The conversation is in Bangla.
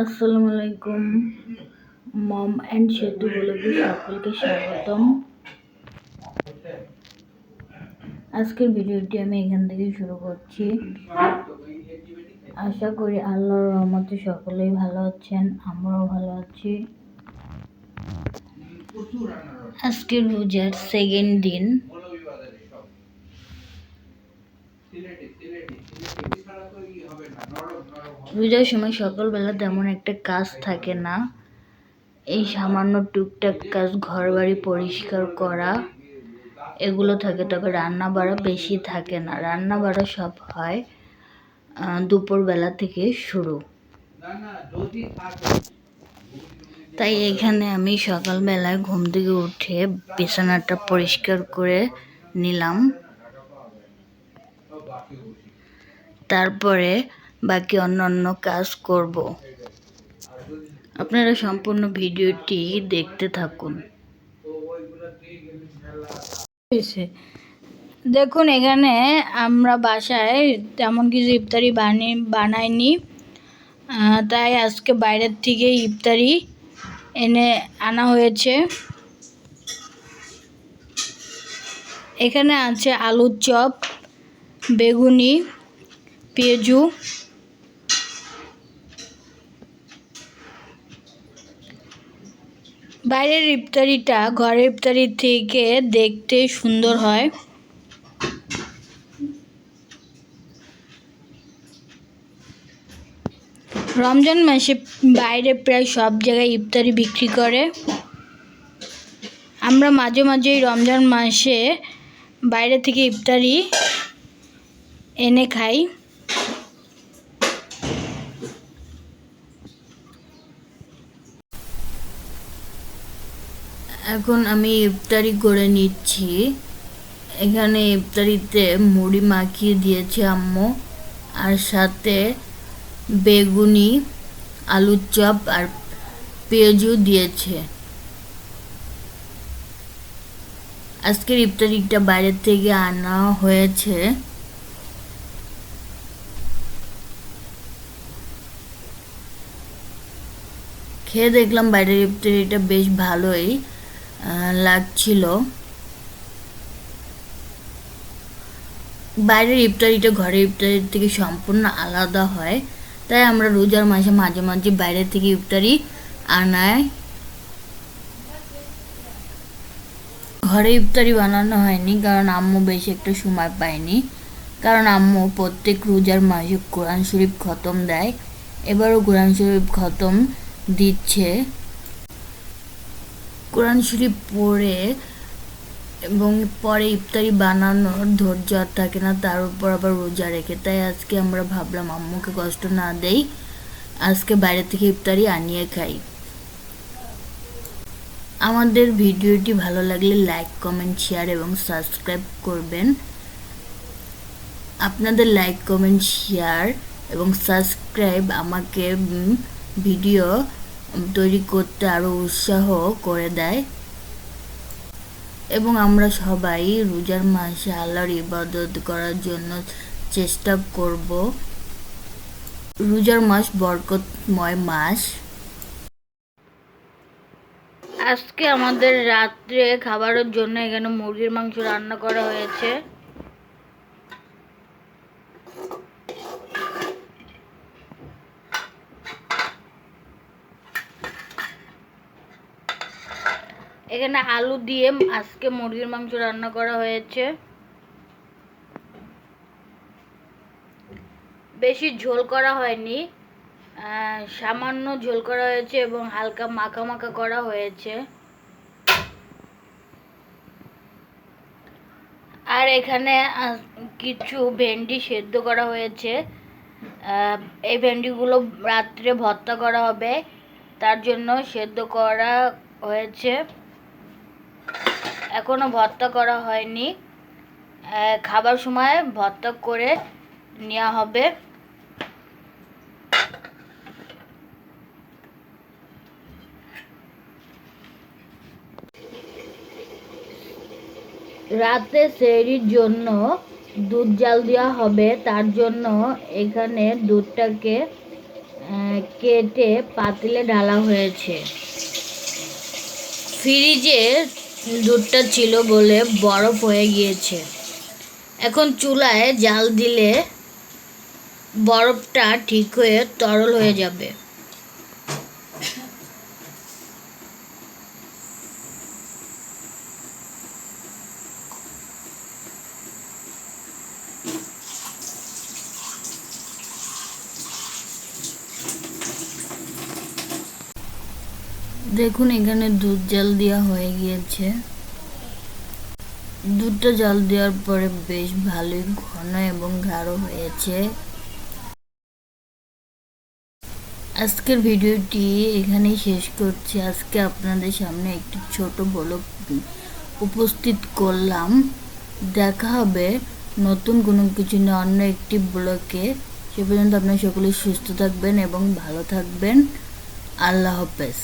আসসালামু আলাইকুম মম অ্যান্ড সেতু ব্লগে সকলকে স্বাগতম। আজকের ভিডিওটি আমি এখান থেকে শুরু করছি। আশা করি আল্লাহর রহমতে সকলেই ভালো আছেন, আমরাও ভালো আছি। আজকে রোজার সেকেন্ড দিন। রোজার সময় সকালবেলা তেমন একটা কাজ থাকে না। এই সামান্য টুকটাক কাজ ঘর বাড়ি পরিষ্কার করা, এগুলো থাকে। তবে রান্না বাড়া বেশি থাকে না। রান্না বাড়া সব হয় দুপুরবেলা থেকে শুরু। তাই এখানে আমি সকালবেলায় ঘুম থেকে উঠে বিছানাটা পরিষ্কার করে নিলাম। তারপরে বাকি অন্যান্য কাজ করব। আপনারা সম্পূর্ণ ভিডিওটি দেখতে থাকুন। দেখুন, এখানে আমরা বাসায় তেমন কিছু ইফতারি বানি, বানাইনি। তাই আজকে বাইরের থেকে ইফতারি এনে আনা হয়েছে। এখানে আছে আলুর চপ, বেগুনি, পেঁয়াজু বাইরের ইফতারিটা, ঘরের ইফতারি থেকে দেখতে সুন্দর হয়। রমজান মাসে বাইরে প্রায় সব জায়গায় ইফতারি বিক্রি করে। আমরা মাঝে মাঝেই রমজান মাসে বাইরে থেকে ইফতারি এনে খাই। এখন আমি ইফতারি করে নিচ্ছি। এখানে ইফতারিতে মুড়ি মাখিয়ে দিয়েছে আম্মু, আর সাথে বেগুনি, আলুর চপ আর পেঁয়াজও দিয়েছে। আজকের ইফতারিটা বাইরের থেকে আনা হয়েছে। খেয়ে দেখলাম বাইরের ইফতারিটা বেশ ভালোই। লাগছিল। বাইরের ইফতারিটা ঘরের ইফতারির থেকে সম্পূর্ণ আলাদা হয়। তাই আমরা রোজার মাসে মাঝে মাঝে বাইরে থেকে ইফতারি আনায় ঘরে ইফতারি বানানো হয়নি, কারণ আম্মু বেশি একটা সময় পায়নি। কারণ আম্মু প্রত্যেক রোজার মাসে কোরআন শরীফ খতম দেয়। এবারও কোরআন শরীফ খতম দিচ্ছে। কোরআন শরীফ পড়ে এবং পরে ইফতারি বানানোর ধৈর্য আর থাকে না, তার উপর আবার রোজা রেখে। তাই আজকে আমরা ভাবলাম, আম্মুকে কষ্ট না দেই, আজকে বাইরে থেকে ইফতারি আনিয়ে খাই। আমাদের ভিডিওটি ভালো লাগলে লাইক কমেন্ট শেয়ার এবং সাবস্ক্রাইব করবেন। আপনাদের লাইক কমেন্ট শেয়ার এবং সাবস্ক্রাইব আমাকে ভিডিও তৈরি করতে আরও উৎসাহ করে দেয়। এবং আমরা সবাই রোজার মাসে আল্লাহর ইবাদত করার জন্য চেষ্টা করব। রোজার মাস বরকতময় মাস। আজকে আমাদের রাত্রে খাবারের জন্য এখানে মুরগির মাংস রান্না করা হয়েছে। এখানে আলু দিয়ে আজকে মুরগির মাংস রান্না করা হয়েছে। বেশি ঝোল করা হয়নি সামান্য ঝোল করা হয়েছে এবং হালকা মাখা মাখা করা হয়েছে। আর এখানে কিছু ভেন্ডি সেদ্ধ করা হয়েছে। এই ভেন্ডিগুলো রাত্রে ভর্তা করা হবে, তার জন্য সেদ্ধ করা হয়েছে। এখনও ভর্তা করা হয়নি। খাবার সময় ভর্তা করে নেওয়া হবে। রাতে সেরির জন্য দুধ জাল দেওয়া হবে। তার জন্য এখানে দুধটাকে কেটে পাতিলে ঢালা হয়েছে। ফ্রিজে দুধটা ছিল বলে বরফ হয়ে গিয়েছে। এখন চুলায় জাল দিলে বরফটা ঠিক হয়ে তরল হয়ে যাবে। দেখুন, এখানে দুধ জাল দেওয়া হয়ে গিয়েছে। দুধটা জাল দেওয়ার পরে বেশ ভালোই ঘন এবং গাঢ় হয়েছে। আজকের ভিডিওটি এখানেই শেষ করছি। আজকে আপনাদের সামনে একটি ছোট ব্লগ উপস্থিত করলাম। দেখা হবে নতুন কোনো কিছু নিয়ে অন্য একটি ব্লকে। সে পর্যন্ত আপনারা সকলে সুস্থ থাকবেন এবং ভালো থাকবেন। আল্লাহ হাফেজ।